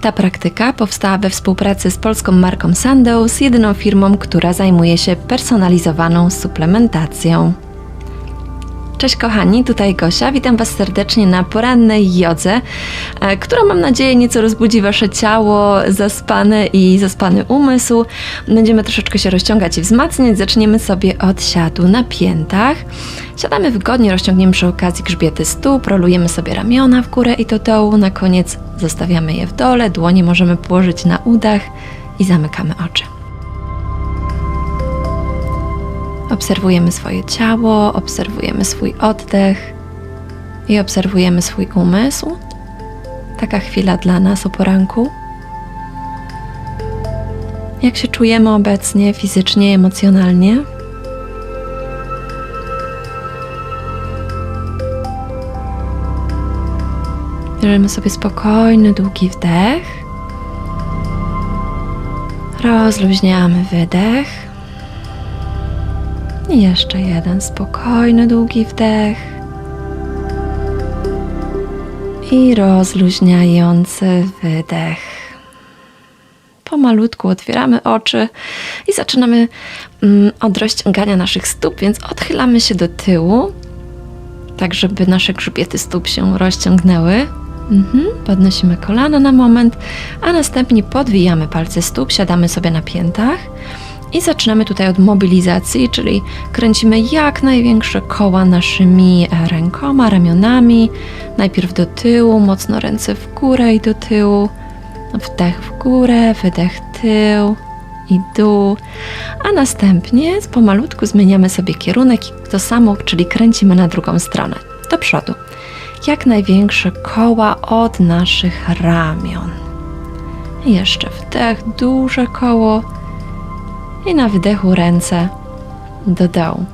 Ta praktyka powstała we współpracy z polską marką Sandoz, jedyną firmą, która zajmuje się personalizowaną suplementacją. Cześć kochani, tutaj Gosia. Witam Was serdecznie na porannej jodze, e, która mam nadzieję nieco rozbudzi Wasze ciało zaspane i zaspany umysł. Będziemy troszeczkę się rozciągać i wzmacniać. Zaczniemy sobie od siadu na piętach. Siadamy wygodnie, rozciągniemy przy okazji grzbiety stóp, rolujemy sobie ramiona w górę i do dołu. Na koniec zostawiamy je w dole, dłonie możemy położyć na udach i zamykamy oczy. Obserwujemy swoje ciało, obserwujemy swój oddech i obserwujemy swój umysł. Taka chwila dla nas o poranku. Jak się czujemy obecnie, fizycznie, emocjonalnie? Bierzemy sobie spokojny, długi wdech. Rozluźniamy wydech. I jeszcze jeden spokojny, długi wdech. I rozluźniający wydech. Pomalutku otwieramy oczy i zaczynamy mm, od rozciągania naszych stóp, więc odchylamy się do tyłu, tak żeby nasze grzbiety stóp się rozciągnęły. Mhm. Podnosimy kolana na moment, a następnie podwijamy palce stóp, siadamy sobie na piętach. I zaczynamy tutaj od mobilizacji, czyli kręcimy jak największe koła naszymi e, rękoma, ramionami. Najpierw do tyłu, mocno ręce w górę i do tyłu. Wdech w górę, wydech tył i dół. A następnie pomalutku zmieniamy sobie kierunek i to samo, czyli kręcimy na drugą stronę, do przodu. Jak największe koła od naszych ramion. Jeszcze wdech, duże koło i na wdechu ręce do dołu.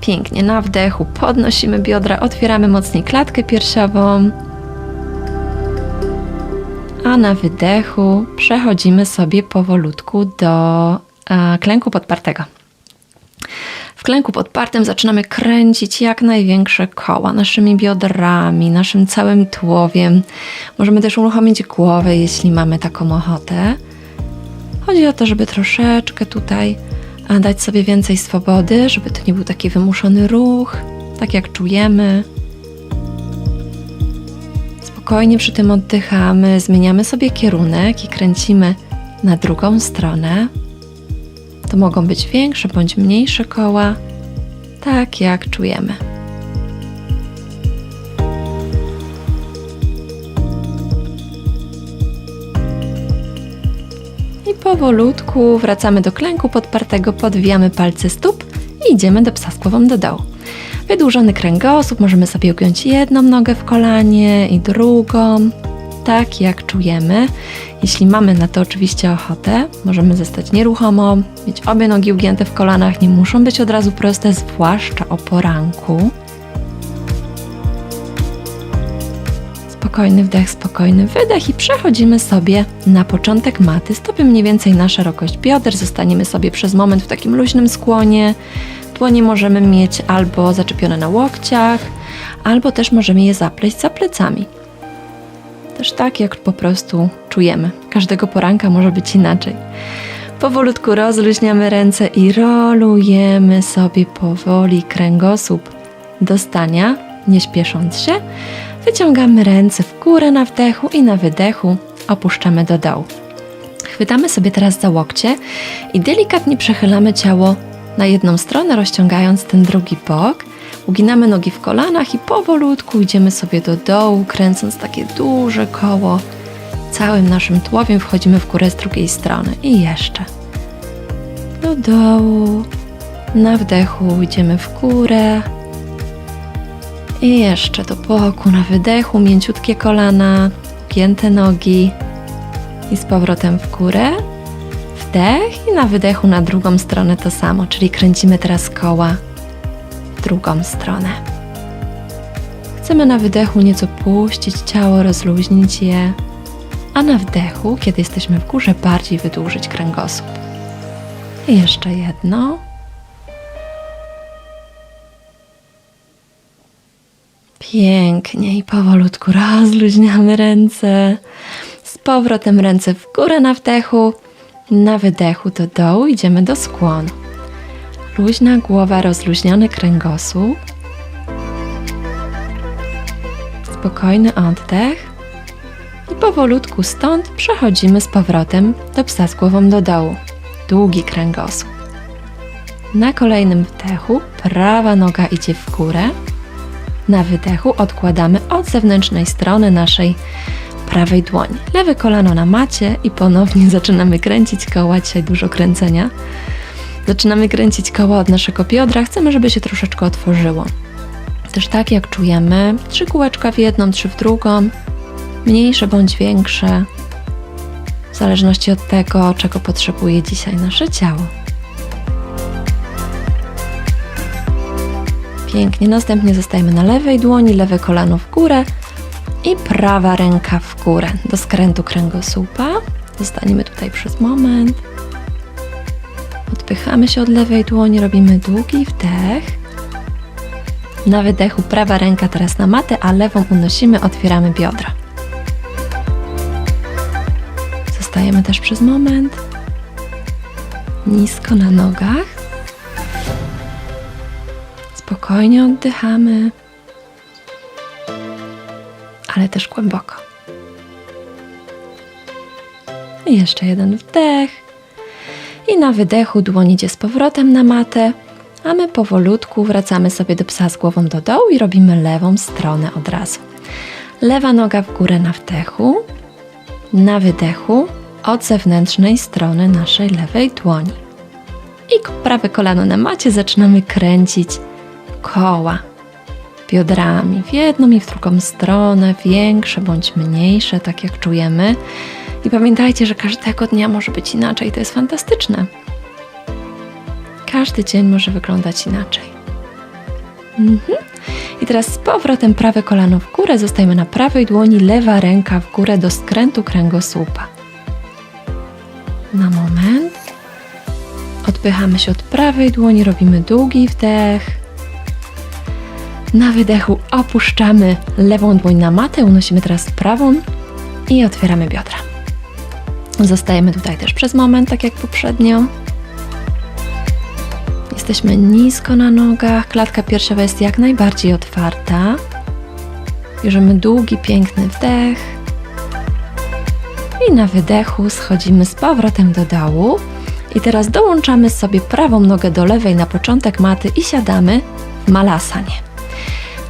Pięknie, na wdechu podnosimy biodra, otwieramy mocniej klatkę piersiową, a na wydechu przechodzimy sobie powolutku do e, klęku podpartego. W klęku podpartym zaczynamy kręcić jak największe koła naszymi biodrami, naszym całym tułowiem. Możemy też uruchomić głowę, jeśli mamy taką ochotę. Chodzi o to, żeby troszeczkę tutaj dać sobie więcej swobody, żeby to nie był taki wymuszony ruch, tak jak czujemy. Spokojnie przy tym oddychamy, zmieniamy sobie kierunek i kręcimy na drugą stronę. To mogą być większe bądź mniejsze koła, tak jak czujemy. Powolutku wracamy do klęku podpartego, podwijamy palce stóp i idziemy do psa z głową do dołu. Wydłużony kręgosłup, możemy sobie ugiąć jedną nogę w kolanie i drugą, tak jak czujemy. Jeśli mamy na to oczywiście ochotę, możemy zostać nieruchomo, mieć obie nogi ugięte w kolanach, nie muszą być od razu proste, zwłaszcza o poranku. Spokojny wdech, spokojny wydech i przechodzimy sobie na początek maty. Stopy mniej więcej na szerokość bioder. Zostaniemy sobie przez moment w takim luźnym skłonie. Dłonie możemy mieć albo zaczepione na łokciach, albo też możemy je zapleść za plecami. Też tak, jak po prostu czujemy. Każdego poranka może być inaczej. Powolutku rozluźniamy ręce i rolujemy sobie powoli kręgosłup do stania, nie śpiesząc się. Wyciągamy ręce w górę na wdechu i na wydechu opuszczamy do dołu. Chwytamy sobie teraz za łokcie i delikatnie przechylamy ciało na jedną stronę, rozciągając ten drugi bok. Uginamy nogi w kolanach i powolutku idziemy sobie do dołu, kręcąc takie duże koło. Całym naszym tułowiem wchodzimy w górę z drugiej strony. I jeszcze. Do dołu. Na wdechu idziemy w górę. I jeszcze do boku, na wydechu, mięciutkie kolana, gięte nogi i z powrotem w górę. Wdech i na wydechu na drugą stronę to samo, czyli kręcimy teraz koła w drugą stronę. Chcemy na wydechu nieco puścić ciało, rozluźnić je, a na wdechu, kiedy jesteśmy w górze, bardziej wydłużyć kręgosłup. I jeszcze jedno. Pięknie i powolutku rozluźniamy ręce. powrotem ręce w górę na wdechu, na wydechu do dołu idziemy do skłonu. Luźna głowa, rozluźniony kręgosłup. Spokojny oddech. I powolutku stąd przechodzimy z powrotem do psa z głową do dołu. Długi kręgosłup. Na kolejnym wdechu prawa noga idzie w górę. Na wydechu odkładamy od zewnętrznej strony naszej prawej dłoni. Lewe kolano na macie i ponownie zaczynamy kręcić koła. Dzisiaj dużo kręcenia. Zaczynamy kręcić koła od naszego biodra. Chcemy, żeby się troszeczkę otworzyło. Też tak jak czujemy, trzy kółeczka w jedną, trzy w drugą, mniejsze bądź większe, w zależności od tego, czego potrzebuje dzisiaj nasze ciało. Pięknie. Następnie zostajemy na lewej dłoni, lewe kolano w górę i prawa ręka w górę do skrętu kręgosłupa. Zostaniemy tutaj przez moment. Odpychamy się od lewej dłoni, robimy długi wdech. Na wydechu prawa ręka teraz na matę, a lewą unosimy, otwieramy biodra. Zostajemy też przez moment. Nisko na nogach. Spokojnie oddychamy, ale też głęboko. I jeszcze jeden wdech. I na wydechu dłoń idzie z powrotem na matę, a my powolutku wracamy sobie do psa z głową do dołu i robimy lewą stronę od razu. Lewa noga w górę na wdechu, na wydechu od zewnętrznej strony naszej lewej dłoni. I prawe kolano na macie zaczynamy kręcić koła biodrami w jedną i w drugą stronę, większe bądź mniejsze, tak jak czujemy. I pamiętajcie, że każdego dnia może być inaczej, to jest fantastyczne. Każdy dzień może wyglądać inaczej. Mhm. I teraz z powrotem prawe kolano w górę, zostajemy na prawej dłoni, lewa ręka w górę do skrętu kręgosłupa. Na moment. Odpychamy się od prawej dłoni, robimy długi wdech. Na wydechu opuszczamy lewą dłoń na matę, unosimy teraz prawą i otwieramy biodra. Zostajemy tutaj też przez moment, tak jak poprzednio. Jesteśmy nisko na nogach, klatka piersiowa jest jak najbardziej otwarta. Bierzemy długi, piękny wdech. I na wydechu schodzimy z powrotem do dołu. I teraz dołączamy sobie prawą nogę do lewej na początek maty i siadamy w malasanie.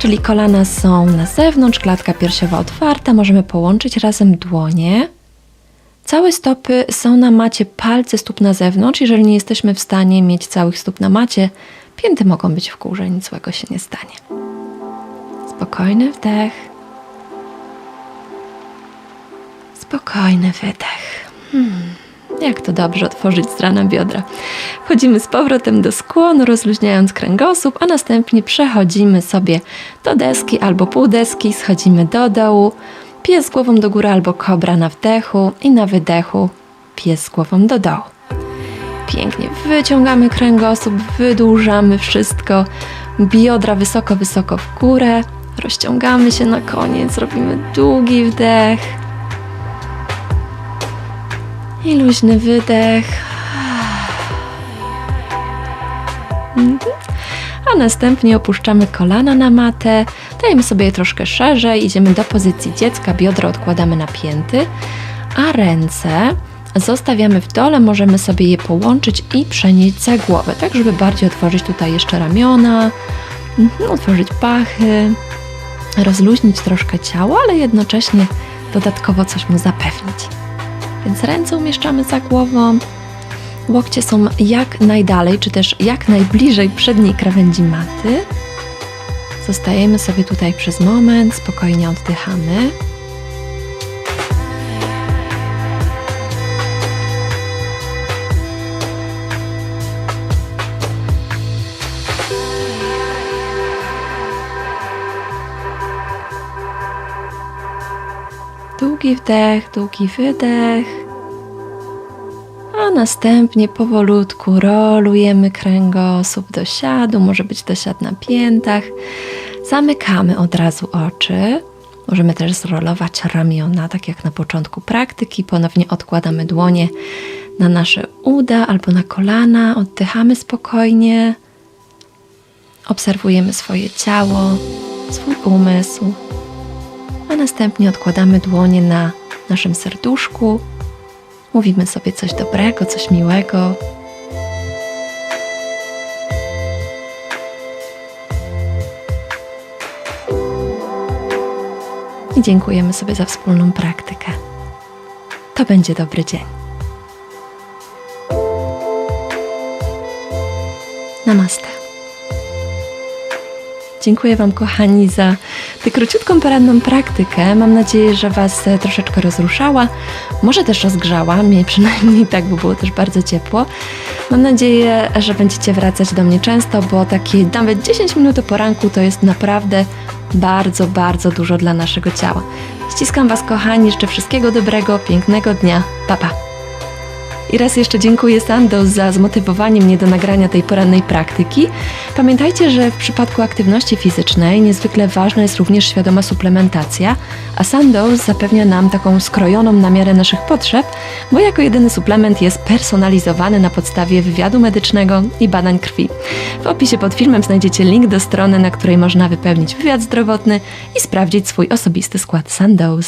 Czyli kolana są na zewnątrz, klatka piersiowa otwarta, możemy połączyć razem dłonie. Całe stopy są na macie, palce stóp na zewnątrz. Jeżeli nie jesteśmy w stanie mieć całych stóp na macie, pięty mogą być w górze, nic złego się nie stanie. Spokojny wdech. Spokojny wydech. Hmm. Jak to dobrze otworzyć z biodra. Wchodzimy z powrotem do skłonu, rozluźniając kręgosłup, a następnie przechodzimy sobie do deski albo półdeski, schodzimy do dołu, pies głową do góry albo kobra na wdechu i na wydechu pies głową do dołu. Pięknie wyciągamy kręgosłup, wydłużamy wszystko, biodra wysoko, wysoko w górę, rozciągamy się na koniec, robimy długi wdech i luźny wydech. A następnie opuszczamy kolana na matę, dajemy sobie je troszkę szerzej, idziemy do pozycji dziecka, biodra odkładamy na pięty, a ręce zostawiamy w dole, możemy sobie je połączyć i przenieść za głowę, tak żeby bardziej otworzyć tutaj jeszcze ramiona, mhm, otworzyć pachy, rozluźnić troszkę ciało, ale jednocześnie dodatkowo coś mu zapewnić. Więc ręce umieszczamy za głową, łokcie są jak najdalej, czy też jak najbliżej przedniej krawędzi maty. Zostajemy sobie tutaj przez moment, spokojnie oddychamy. Długi wdech, długi wydech. A następnie powolutku rolujemy kręgosłup do siadu, może być to siad na piętach. Zamykamy od razu oczy. Możemy też zrolować ramiona, tak jak na początku praktyki. Ponownie odkładamy dłonie na nasze uda albo na kolana, oddychamy spokojnie. Obserwujemy swoje ciało, swój umysł, a następnie odkładamy dłonie na naszym serduszku. Mówimy sobie coś dobrego, coś miłego. I dziękujemy sobie za wspólną praktykę. To będzie dobry dzień. Namaste. Dziękuję Wam, kochani, za tę króciutką poranną praktykę. Mam nadzieję, że Was e, troszeczkę rozruszała, może też rozgrzała, mnie przynajmniej tak, bo było też bardzo ciepło. Mam nadzieję, że będziecie wracać do mnie często, bo takie nawet 10 minut o poranku to jest naprawdę bardzo, bardzo dużo dla naszego ciała. Ściskam Was, kochani, życzę wszystkiego dobrego, pięknego dnia. Pa, pa. I raz jeszcze dziękuję Sandoz za zmotywowanie mnie do nagrania tej porannej praktyki. Pamiętajcie, że w przypadku aktywności fizycznej niezwykle ważna jest również świadoma suplementacja, a Sandoz zapewnia nam taką skrojoną na miarę naszych potrzeb, bo jako jedyny suplement jest personalizowany na podstawie wywiadu medycznego i badań krwi. W opisie pod filmem znajdziecie link do strony, na której można wypełnić wywiad zdrowotny i sprawdzić swój osobisty skład Sandoz.